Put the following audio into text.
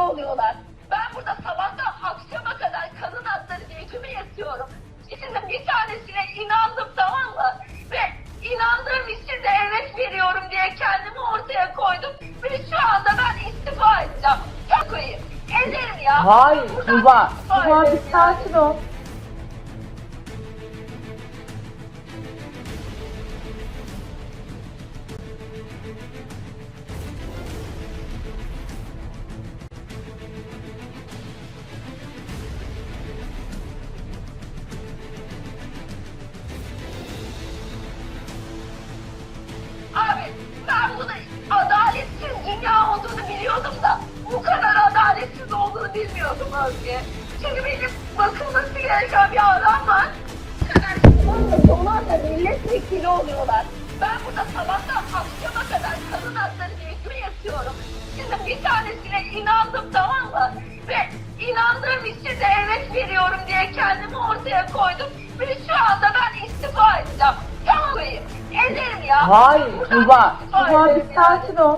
oluyorlar. Ben burada sabahtan akşama kadar kadın hakları diye küme yatıyorum. İçinde bir tanesine inandım tamam mı? Ve inandığım için de evet veriyorum diye kendimi ortaya koydum. Ve şu anda ben istifa edeceğim. Çok koyayım. Ederim ya. Hayır Tuba. Tuba bir sakin ol. Bilmiyordum Özge. Çünkü benim bakılması gereken bir adam var. Bu kadar onlar da milletvekili oluyorlar. Ben burada sabahtan akşama kadar kadın hakları küme yatıyorum. Şimdi bir tanesine inandım tamam mı? Ve inandığım için de evet veriyorum diye kendimi ortaya koydum. Ve şu anda ben istifa edeceğim. Tamam koyayım. Ederim ya. Hayır Tuba. Tuba bir sakin ol.